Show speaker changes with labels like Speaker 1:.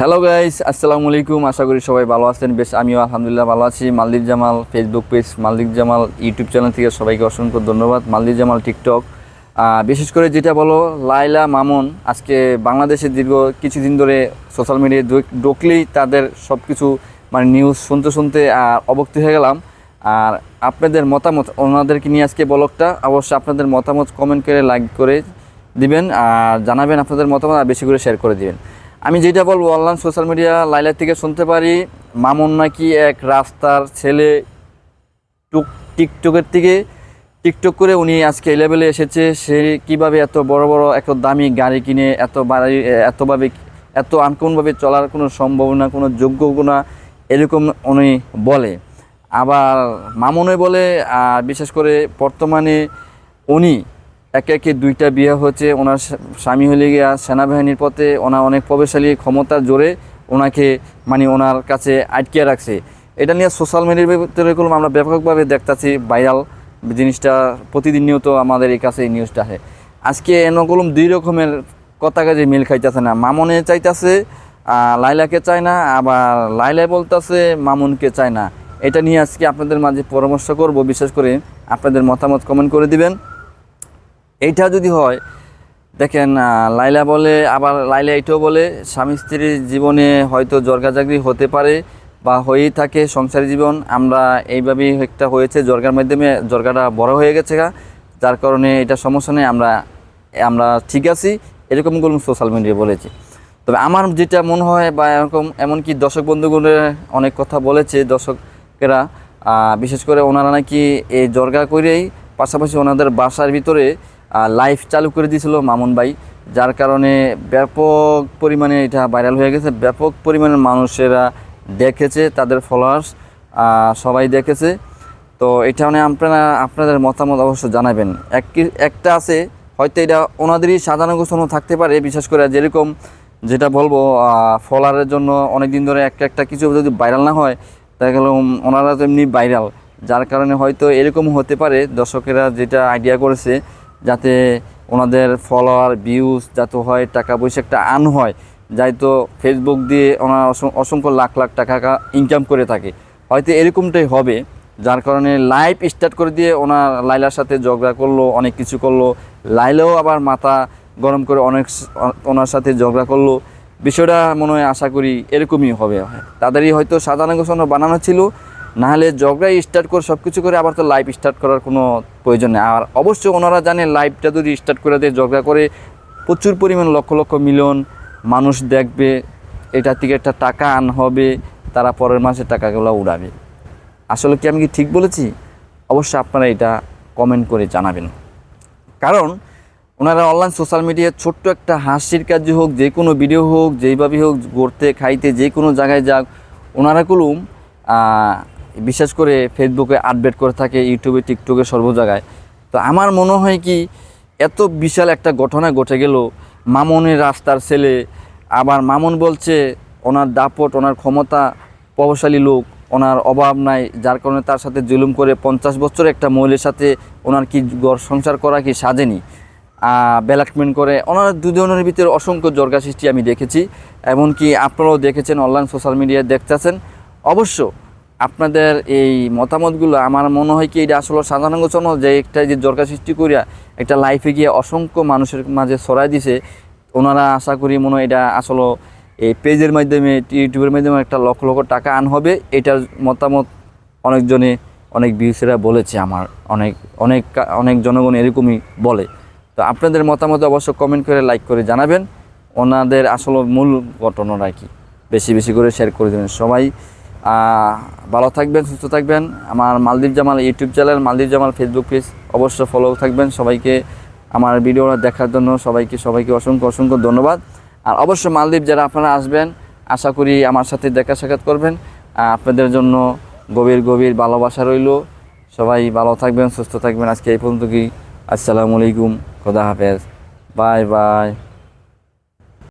Speaker 1: Hello guys আসসালামু আলাইকুম আশা করি সবাই ভালো আছেন। বেশ, আমিও আলহামদুলিল্লাহ ভালো আছি। Maldwip Jamal Facebook page Maldwip Jamal YouTube channel থেকে সবাইকে অসংখ্য ধন্যবাদ। মালদ্বীপ জামাল টিকটক বিশেষ করে যেটা বলো লাইলা মামুন আজকে বাংলাদেশে দীর্ঘ কিছুদিন ধরে সোশ্যাল মিডিয়ায় ঢুকলেই তাদের সব কিছু মানে নিউজ শুনতে শুনতে অবক্তি হয়ে গেলাম। আর আপনাদের মতামত, ওনাদেরকে নিয়ে আজকে ব্লগটা, অবশ্যই আপনাদের মতামত কমেন্ট করে লাইক করে দিবেন। আর জানাবেন আপনাদের মতামত, আর বেশি করে শেয়ার করে দিবেন। আমি যেটা বলব অনলাইন সোশ্যাল মিডিয়া লাইলার থেকে শুনতে পারি। মামুন নাকি এক রাস্তার ছেলে টুক টিকটকের থেকে টিকটক করে উনি আজকে এই লেভেলে এসেছে। সে কীভাবে এত বড় বড়, এত দামি গাড়ি কিনে, এত বাড়ি এতভাবে এত আনকোনভাবে চলার কোনো সম্ভাবনা, কোনো যোগ্য না এরকম উনি বলে। আবার মামুনে বলে, আর বিশেষ করে বর্তমানে উনি একে একে দুইটা বিয়ে হচ্ছে, ওনার স্বামী হলে গিয়া সেনাবাহিনীর পথে ওনার অনেক প্রভাবশালী ক্ষমতার জোরে ওনাকে মানে ওনার কাছে আটকে রাখছে। এটা নিয়ে সোশ্যাল মিডিয়ার ভিতরে এগুলো আমরা ব্যাপকভাবে দেখতাছি ভাইরাল জিনিসটা প্রতিদিন নিয়ত আমাদের এই কাছে এই নিউজটা আসে। আজকে এনকলম দুই রকমের কথা কাজে মিল খাইতেছে না। মামনে চাইতেছে লাইলাকে চায় না, আবার লাইলা বলতেছে, মামুনকে চায় না। এটা নিয়ে আজকে আপনাদের মাঝে পরামর্শ করব। বিশেষ করে আপনাদের মতামত কমেন্ট করে দিবেন। এইটা যদি হয়, দেখেন লাইলা বলে, আবার লাইলা এটাও বলে, স্বামী স্ত্রীর জীবনে হয়তো জর্গা জর্গাজাগরি হতে পারে বা হয়েই থাকে সংসারী জীবন। আমরা এইভাবেই একটা হয়েছে জর্গার মাধ্যমে, জর্গাটা বড় হয়ে গেছে গা। যার কারণে এটা সমস্যা নেই, আমরা আমরা ঠিক আছি এরকমগুলো সোশ্যাল মিডিয়া বলেছি। তবে আমার যেটা মনে হয় বা এরকম, এমনকি দর্শক বন্ধুগুলো অনেক কথা বলেছে দর্শকেরা বিশেষ করে ওনারা নাকি এই জর্গা করেই পাশাপাশি ওনাদের বাসার ভিতরে লাইভ চালু করে দিয়েছিল মামুন ভাই, যার কারণে ব্যাপক পরিমাণে এটা ভাইরাল হয়ে গেছে। ব্যাপক পরিমাণে মানুষেরা দেখেছে, তাদের ফলোয়ার্স সবাই দেখেছে। তো এটা মানে আপনারা, আপনাদের মতামত অবশ্য জানাবেন। এক একটা আছে, হয়তো এটা ওনাদেরই সাজানো গোছানো থাকতে পারে, বিশেষ করে যেরকম যেটা বলব ফলোয়ারের জন্য অনেক দিন ধরে একটা একটা কিছু যদি ভাইরাল না হয় গেল ওনারা তো এমনি ভাইরাল যার কারণে হয়তো এরকম হতে পারে, দর্শকেরা যেটা আইডিয়া করেছে যাতে ওনাদের ফলোয়ার ভিউজ যাতে হয়, টাকা পয়সা একটা আন হয়, যাই তো ফেসবুক দিয়ে ওনারা অসংখ্য লাখ লাখ টাকা ইনকাম করে থাকে। হয়তো এরকমটাই হবে, যার কারণে লাইভ স্টার্ট করে দিয়ে ওনার লাইলার সাথে ঝগড়া করল, অনেক কিছু করল, লাইলাও আবার মাথা গরম করে অনেক ওনার সাথে ঝগড়া করল। বিষয়টা মনে হয় আশা করি এরকমই হবে। তাদেরই হয়তো সাজানো গোছানো বানানো ছিল, নাহলে ঝগড়াই স্টার্ট করে সব কিছু করে আবার তো লাইভ স্টার্ট করার কোনো প্রয়োজন নেই। আর অবশ্যই ওনারা জানে লাইভটা যদি স্টার্ট করে দেয়, ঝগড়া করে প্রচুর পরিমাণ লক্ষ লক্ষ মিলিয়ন মানুষ দেখবে, এটা থেকে একটা টাকা আন হবে, তারা পরের মাসে টাকাগুলো উড়াবে। আসলে কি আমি কি ঠিক বলেছি? অবশ্যই আপনারা এটা কমেন্ট করে জানাবেন। কারণ ওনারা অনলাইন সোশ্যাল মিডিয়ায় ছোট্ট একটা হাসির কাজে হোক, যে কোনো ভিডিও হোক, যেইভাবে হোক ঘুরতে খাইতে, যে কোনো জায়গায় যাক, ওনারা কুলুম বিশেষ করে ফেসবুকে আপডেট করে থাকে ইউটিউবে টিকটকে সর্ব জায়গায়। তো আমার মনে হয় কি, এত বিশাল একটা ঘটনা ঘটে গেল। মামনের রাস্তার ছেলে, আবার মামুন বলছে ওনার দাপট, ওনার ক্ষমতা প্রভাবশালী লোক, ওনার অভাব নাই, যার কারণে তার সাথে জুলুম করে পঞ্চাশ বছর একটা মহিলার সাথে ওনার কি গড় সংসার করা কি সাজেনি। ব্যালাটমেন্ট করে, ওনার দুজনের ভিতরে অসংখ্য জর্গা সৃষ্টি আমি দেখেছি। এমনকি আপনারাও দেখেছেন অনলাইন সোশ্যাল মিডিয়ায় দেখতেছেন। অবশ্য আপনাদের এই মতামতগুলো আমার মনে হয় কি, এটা আসলে সাধারণ যে একটা যে জর্গা সৃষ্টি করিয়া একটা লাইফে গিয়ে অসংখ্য মানুষের মাঝে ছড়াই দিছে। ওনারা আশা করি মনে হয় এটা আসলে এই পেজের মাধ্যমে ইউটিউবের মাধ্যমে একটা লক্ষ লক্ষ টাকা আন হবে। এটার মতামত অনেকজনে, অনেক ভিউসেরা বলেছে আমার। অনেক অনেক অনেক জনগণ এরকমই বলে। তো আপনাদের মতামত অবশ্য কমেন্ট করে লাইক করে জানাবেন। ওনাদের আসলে মূল ঘটনাটা কি? বেশি বেশি করে শেয়ার করে দেবেন সবাই। ভালো থাকবেন, সুস্থ থাকবেন। আমার Maldwip Jamal YouTube channel, Maldwip Jamal Facebook page অবশ্য ফলো থাকবেন। সবাইকে আমার ভিডিও দেখার জন্য সবাইকে সবাইকে অসংখ্য অসংখ্য ধন্যবাদ। আর অবশ্য মালদ্বীপ যারা আপনারা আসবেন, আশা করি আমার সাথে দেখা সাক্ষাৎ করবেন। আপনাদের জন্য গভীর গভীর ভালোবাসা রইল। সবাই ভালো থাকবেন, সুস্থ থাকবেন। আজকে এই পর্যন্ত কি। আসসালামু আলাইকুম। খোদা হাফেজ। Bye bye.